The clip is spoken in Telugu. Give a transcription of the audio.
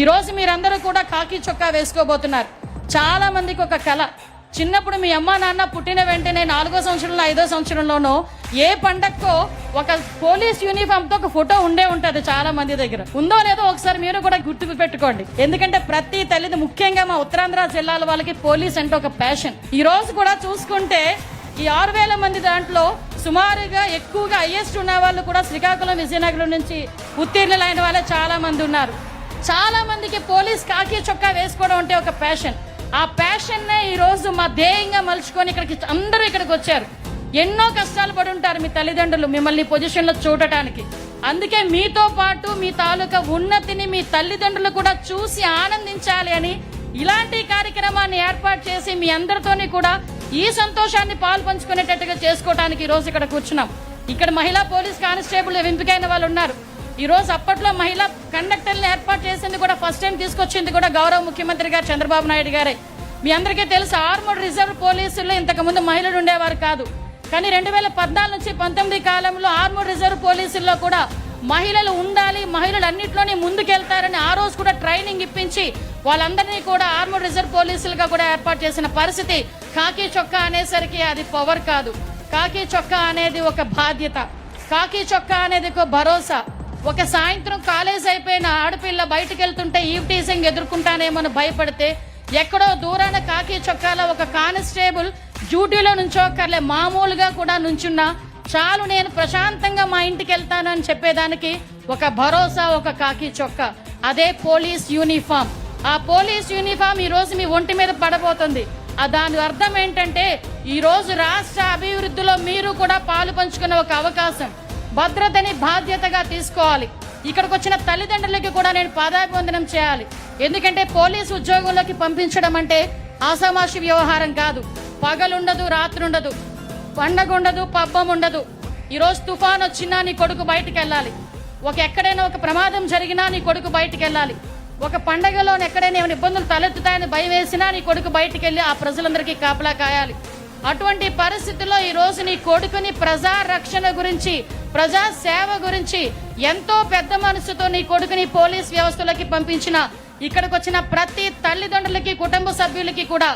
ఈరోజు మీరందరూ కూడా కాకి చొక్కా వేసుకోబోతున్నారు. చాలా మందికి ఒక కళ చిన్నప్పుడు మీ అమ్మా నాన్న పుట్టిన వెంటనే నాలుగో సంవత్సరంలో ఐదో సంవత్సరంలోనో ఏ పండక్కో ఒక పోలీస్ యూనిఫామ్తో ఒక ఫోటో ఉండే ఉంటుంది చాలా మంది దగ్గర. ఉందో లేదో ఒకసారి మీరు కూడా గుర్తుకు పెట్టుకోండి. ఎందుకంటే ప్రతి తల్లిది ముఖ్యంగా మా ఉత్తరాంధ్ర జిల్లాల వాళ్ళకి పోలీస్ అంటే ఒక ప్యాషన్ ఈ రోజు కూడా చూసుకుంటే ఈ ఆరు వేల మంది దాంట్లో సుమారుగా ఎక్కువగా హైయెస్ట్ ఉన్న వాళ్ళు కూడా శ్రీకాకుళం విజయనగరం నుంచి ఉత్తీర్ణులైన వాళ్ళే చాలా మంది ఉన్నారు. చాలా మందికి పోలీస్ కాకి చొక్కా వేసుకోవడం అంటే ఒక ప్యాషన్ ఆ ప్యాషన్నే ఈరోజు మా ధ్యేయంగా మలుచుకొని ఇక్కడికి అందరూ ఇక్కడికి వచ్చారు. ఎన్నో కష్టాలు పడి ఉంటారు మీ తల్లిదండ్రులు మిమ్మల్ని పొజిషన్లో చూడటానికి. అందుకే మీతో పాటు మీ తాలూకా ఉన్నతిని మీ తల్లిదండ్రులు కూడా చూసి ఆనందించాలి అని ఇలాంటి కార్యక్రమాన్ని ఏర్పాటు చేసి మీ అందరితోని కూడా ఈ సంతోషాన్ని పాలు పంచుకునేటట్టుగా చేసుకోవడానికి ఈరోజు ఇక్కడ కూర్చున్నాం. ఇక్కడ మహిళా పోలీస్ కానిస్టేబుల్ ఎంపికైన వాళ్ళు ఉన్నారు. ఈరోజు అప్పట్లో మహిళా కండక్టర్లను ఏర్పాటు చేసింది కూడా ఫస్ట్ టైం తీసుకొచ్చింది కూడా గౌరవ ముఖ్యమంత్రి గారు చంద్రబాబు నాయుడు గారే. మీ అందరికీ తెలుసు ఆర్మూడ్ రిజర్వ్ పోలీసుల్లో ఇంతకు ముందు మహిళలు ఉండేవారు కాదు. కానీ రెండు వేల పద్నాలుగు నుంచి పంతొమ్మిది కాలంలో ఆర్మూడ్ రిజర్వ్ పోలీసుల్లో కూడా మహిళలు ఉండాలి మహిళలు అన్నింటిలోనే ముందుకెళ్తారని ఆ రోజు కూడా ట్రైనింగ్ ఇప్పించి వాళ్ళందరినీ కూడా ఆర్మూడ్ రిజర్వ్ పోలీసులుగా కూడా ఏర్పాటు చేసిన పరిస్థితి కాకి చొక్కా అనేసరికి అది పవర్ కాదు. కాకి చొక్కా అనేది ఒక బాధ్యత. కాకి చొక్కా అనేది ఒక భరోసా. ఒక సాయంత్రం కాలేజ్ అయిపోయిన ఆడపిల్ల బయటకు వెళ్తుంటే ఈవ్టీజింగ్ ఎదుర్కొంటానేమో భయపడితే ఎక్కడో దూరాన కాకి చొక్కాల ఒక కానిస్టేబుల్ డ్యూటీలో నుంచోకర్లే మామూలుగా కూడా నుంచున్నా చాలు నేను ప్రశాంతంగా మా ఇంటికి వెళ్తాను అని చెప్పేదానికి ఒక భరోసా ఒక కాకి చొక్కా అదే పోలీస్ యూనిఫామ్. ఆ పోలీస్ యూనిఫామ్ ఈ రోజు మీ ఒంటి మీద పడబోతుంది. ఆ దాని అర్థం ఏంటంటే ఈరోజు రాష్ట్ర అభివృద్ధిలో మీరు కూడా పాలు పంచుకునే ఒక అవకాశం. భద్రతని బాధ్యతగా తీసుకోవాలి. ఇక్కడికి వచ్చిన తల్లిదండ్రులకి కూడా నేను పాదాభివందనం చేయాలి. ఎందుకంటే పోలీసు ఉద్యోగంలోకి పంపించడం అంటే ఆసామాషి వ్యవహారం కాదు. పగలుండదు రాత్రి ఉండదు పండగ ఉండదు పబ్బం ఉండదు ఈరోజు తుఫాన్ వచ్చినా నీ కొడుకు బయటకు వెళ్ళాలి ఒక ఎక్కడైనా ఒక ప్రమాదం జరిగినా నీ కొడుకు బయటకు వెళ్ళాలి ఒక పండగలో ఎక్కడైనా ఏమైనా ఇబ్బందులు తలెత్తుతాయని భయం వేసినా నీ కొడుకు బయటికి వెళ్ళి ఆ ప్రజలందరికీ కాపలా కాయాలి. అటువంటి పరిస్థితుల్లో ఈ రోజు నీ కొడుకుని ప్రజా రక్షణ గురించి ప్రజా సేవ గురించి ఎంతో పెద్ద మనసుతో నీ కొడుకుని పోలీస్ వ్యవస్థలోకి పంపించిన ఇక్కడికి వచ్చిన ప్రతి తల్లిదండ్రులకి కుటుంబ సభ్యులకి కూడా